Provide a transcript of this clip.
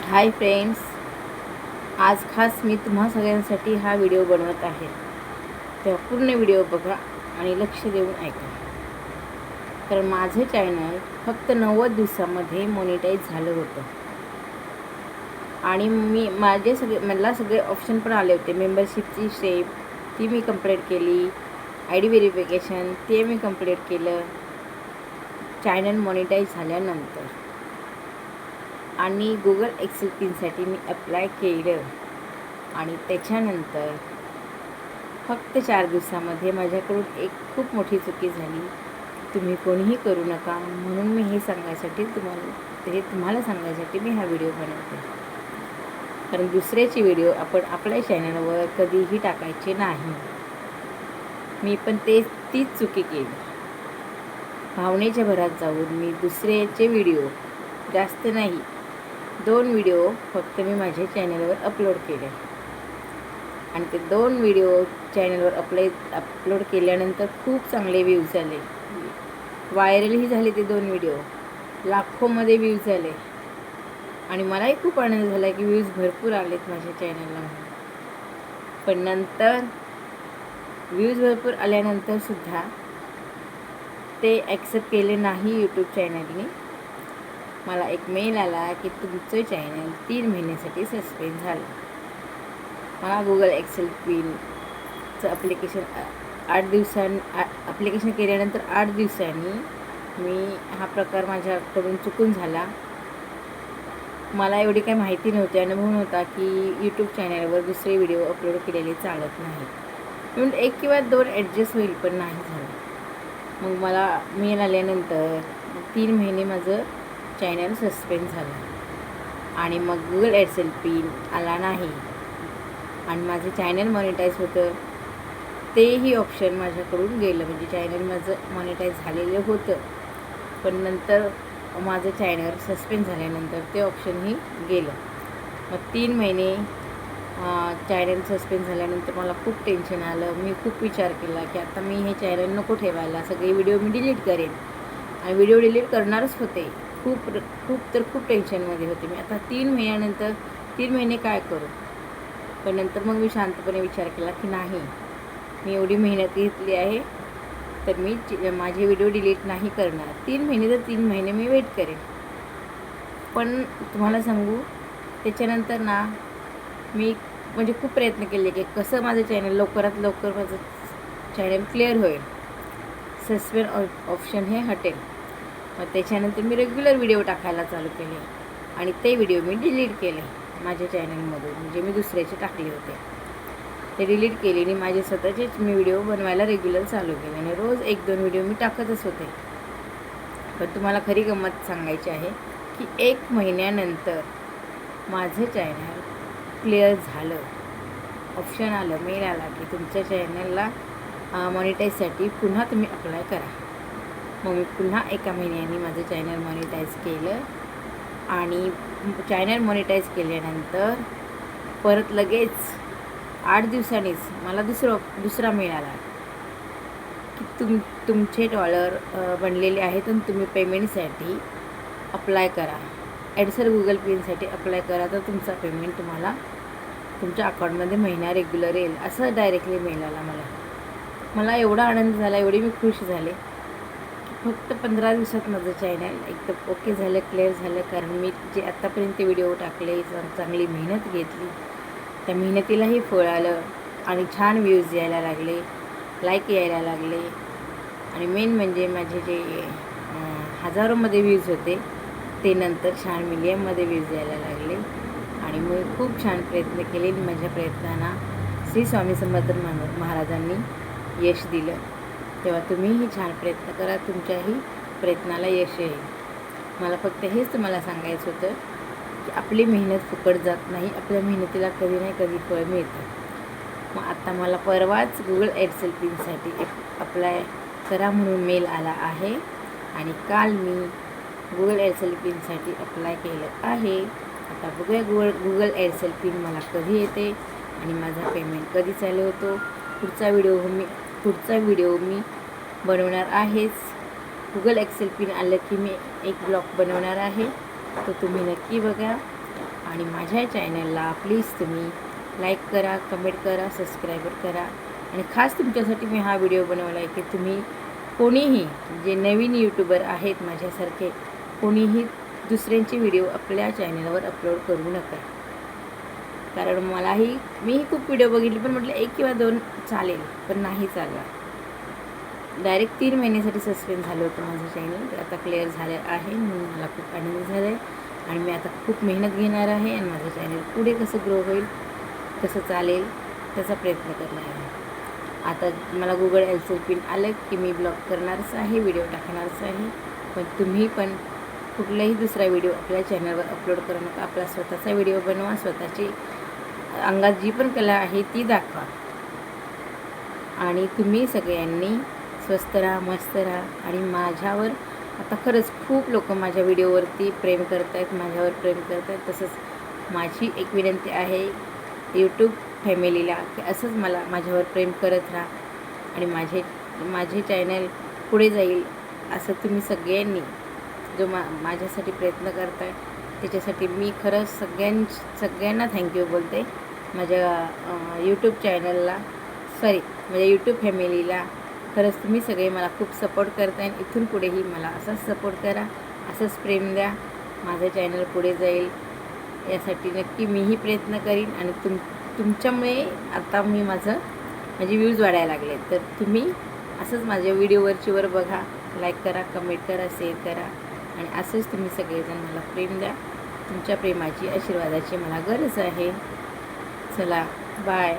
Hi friends आज खास मी तुम्हा सगळ्यांसाठी हा व्हिडिओ बनवत आहे. तेव्हा पूर्ण व्हिडिओ बघा आणि लक्ष देऊन ऐका. तर माझं चॅनल फक्त नव्वद दिवसामध्ये मॉनिटाईज झालं होतं. आणि मी माझे सगळे मला सगळे ऑप्शन पण आले होते. मेंबरशिपची स्टेप ती मी कंप्लीट केली. आय डी व्हेरिफिकेशन ते मी कंप्लीट केलं. चॅनल मॉनिटाईज झाल्यानंतर. आणि गुगल एक्सेल पिनसाठी मी अप्लाय केलं. आणि त्याच्यानंतर फक्त चार दिवसामध्ये माझ्याकडून एक खूप मोठी चुकी झाली. तुम्ही कोणीही करू नका म्हणून मी हे सांगायसाठी तुम्हाला हे तुम्हाला सांगण्यासाठी मी हा व्हिडिओ बनवते. कारण दुसऱ्याची व्हिडिओ आपण आपल्या चॅनलवर कधीही टाकायचे नाही. मी पण ते तीच चुकी केली. भावनेच्या भरात जाऊन मी दुसऱ्याचे व्हिडिओ जास्त नाही दोन व्हिडिओ फक्त मी माझ्या चॅनलवर अपलोड केले. आणि ते दोन व्हिडिओ चॅनलवर अपले अपलोड केल्यानंतर खूप चांगले व्ह्यूज झाले. व्हायरलही झाले ते दोन व्हिडिओ लाखोमध्ये व्ह्यूज झाले. आणि मलाही खूप आनंद झाला की व्ह्यूज भरपूर आलेत माझ्या चॅनलला पण नंतर व्ह्यूज भरपूर आल्यानंतर सुद्धा ते ॲक्सेप्ट केले नाही यूट्यूब चॅनलने मला एक मेल आला की तुमचं चॅनल तीन महिन्यासाठी सस्पेंड झालं. मला गुगल एक्सेल पिनचं अप्लिकेशन आठ दिवसांनी अप्लिकेशन केल्यानंतर आठ दिवसांनी मी हा प्रकार माझ्याकडून चुकून झाला. मला एवढी काही माहिती नव्हती. अनुभव नव्हता की यूट्यूब चॅनलवर दुसरे व्हिडिओ अपलोड केलेले चालत नाही म्हणून एक किंवा दोन ॲडजस्ट होईल पण नाही झालं. मग मला मेल आल्यानंतर तीन महिने माझं चॅनल सस्पेंड झालं. आणि मग गुगल एअरसेल पिन आला नाही. आणि माझं चॅनल मॉनिटाईज होतं. तेही ऑप्शन माझ्याकडून गेलं. म्हणजे चॅनल माझं मॉनिटाईज झालेलं होतं. पण नंतर माझं चॅनल सस्पेंड झाल्यानंतर ते ऑप्शनही गेलं. मग तीन महिने चॅनल सस्पेंड झाल्यानंतर मला खूप टेन्शन आलं. मी खूप विचार केला की आता मी हे चॅनल नको ठेवायला. सगळे व्हिडिओ मी डिलीट करेन. आणि व्हिडिओ डिलीट करणारच होते. खूप खूप तर खूप टेन्शनमध्ये होते मी. आता तीन महिन्यानंतर तीन महिने काय करू? पण नंतर मग मी शांतपणे विचार केला की नाही मी एवढी मेहनत घेतली आहे तर मी माझे व्हिडिओ डिलीट नाही करणार. तीन महिने तर तीन महिने मी वेट करेन. पण तुम्हाला सांगू त्याच्यानंतर ना मी म्हणजे खूप प्रयत्न केले की कसं माझं चॅनल लवकरात लवकर माझं चॅनल क्लिअर होईल. सस्पेंड ऑप्शन हे हटेल. मग त्याच्यानंतर मी रेग्युलर व्हिडिओ टाकायला चालू केले. आणि ते व्हिडिओ मी डिलीट केले माझ्या चॅनलमधून म्हणजे मी दुसऱ्याचे टाकले होते. ते डिलीट केले आणि माझे स्वतःचेच मी व्हिडिओ बनवायला रेग्युलर चालू केले. आणि रोज एक दोन व्हिडिओ मी टाकतच होते. पण तुम्हाला खरी गंमत सांगायची आहे की एक महिन्यानंतर माझं चॅनल क्लिअर झालं. ऑप्शन आलं मेल आला की तुमच्या चॅनलला मॉनिटाईजसाठी पुन्हा तुम्ही अप्लाय करा. मग मी पुन्हा एका महिन्याने माझं चॅनल मॉनिटाईज केलं आणि चॅनल मॉनिटाईज केल्यानंतर परत लगेच आठ दिवसांनीच मला दुसरं दुसरा मिळाला. की तुम तुमचे डॉलर बनलेले आहेत आणि तुम्ही पेमेंटसाठी अप्लाय करा. ॲडसर गुगल पेनसाठी अप्लाय करा तर तुमचा पेमेंट तुम्हाला तुमच्या अकाउंटमध्ये महिना रेग्युलर येईल असं डायरेक्टली मिळाला मला. मला एवढा आनंद झाला एवढी मी खुश झाले. फक्त पंधरा दिवसात माझं चॅनल एकदम ओके झालं क्लिअर झालं. कारण मी जे आत्तापर्यंत व्हिडिओ टाकले चांगली मेहनत घेतली त्या मेहनतीलाही फळ आलं आणि छान व्ह्यूज यायला लागले लाईक यायला लागले. आणि मेन म्हणजे माझे जे हजारोमध्ये व्ह्यूज होते ते नंतर छान मिलियनमध्ये व्ह्यूज यायला लागले. आणि मी खूप छान प्रयत्न केले माझ्या प्रयत्नांना श्री स्वामी समर्थ महाराजांनी यश दिलं. तेव्हा तुम्हीही छान प्रयत्न करा तुमच्याही प्रयत्नाला यश येईल. मला फक्त हेच तुम्हाला सांगायचं होतं की आपली मेहनत फुकट जात नाही आपल्या मेहनतीला कधी नाही कधी फळ मिळतं. मग आता मला परवाच गुगल एडसेल पिनसाठी अप्लाय करा म्हणून मेल आला आहे आणि काल मी गुगल एअरसेल पिनसाठी अप्लाय केलं आहे. आता बघूया गुगल गुगल एअरसेल पिन मला कधी येते आणि माझा पेमेंट कधी चालू होतो. पुढचा व्हिडिओ मी पुढचा व्हिडिओ मी बनवणार आहेच. गुगल एक्सेल पिन आलं की मी एक ब्लॉग बनवणार आहे. तर तुम्ही नक्की बघा. आणि माझ्या चॅनलला प्लीज तुम्ही लाईक करा कमेंट करा सबस्क्राईबर करा. आणि खास तुमच्यासाठी मी हा व्हिडिओ बनवला आहे की तुम्ही कोणीही जे नवीन यूट्यूबर आहेत माझ्यासारखे कोणीही दुसऱ्यांचे व्हिडिओ आपल्या चॅनलवर अपलोड करू नका. कारण मलाही मीही खूप व्हिडिओ बघितले पण म्हटलं एक किंवा दोन चालेल पण नाही चालला डायरेक्ट तीन महिन्यासाठी सस्पेंड झालं होतं माझं चॅनल तर आता क्लिअर झाले आहे म्हणून मला खूप आनंद झाला आहे आणि मी आता खूप मेहनत घेणार आहे आणि माझं चॅनल पुढे कसं ग्रो होईल कसं चालेल त्याचा प्रयत्न करणार आहे. आता मला गुगल एल्सेल पिन आलं की मी ब्लॉग करणारच आहे व्हिडिओ टाकणारच आहे. पण तुम्ही पण कुठलाही दुसरा व्हिडिओ आपल्या चॅनलवर अपलोड करू नका. आपला स्वतःचा व्हिडिओ बनवा स्वतःची अंगात जी पण कला आहे ती दाखवा. आणि तुम्ही सगळ्यांनी स्वस्त राहा मस्त राहा. आणि माझ्यावर आता खरंच खूप लोक माझ्या व्हिडिओवरती प्रेम करत आहेत माझ्यावर प्रेम करत आहेत तसंच माझी एक विनंती आहे यूट्यूब फॅमिलीला की असंच मला माझ्यावर प्रेम करत राहा. आणि माझे माझे चॅनल पुढे जाईल असं तुम्ही सगळ्यांनी जो मा माझ्यासाठी प्रयत्न करताय त्याच्यासाठी मी खरंच सगळ्यां सगळ्यांना थँक्यू बोलते. माझ्या यूट्यूब चॅनलला सॉरी माझ्या यूट्यूब फॅमिलीला खरंच तुम्ही सगळे मला खूप सपोर्ट करताय इथून पुढेही मला असाच सपोर्ट करा असंच प्रेम द्या. माझं चॅनल पुढे जाईल. यासाठी नक्की मीही प्रयत्न करीन आणि तुम तुमच्यामुळे आता मी माझं माझे व्ह्यूज वाढायला लागले तर तुम्ही असंच माझ्या व्हिडिओवरचीवर बघा लाईक करा कमेंट करा शेअर करा. आणि असंच तुम्ही सगळेजण मला प्रेम द्या. तुमच्या प्रेमाची आशीर्वादाची मला गरज आहे. चला बाय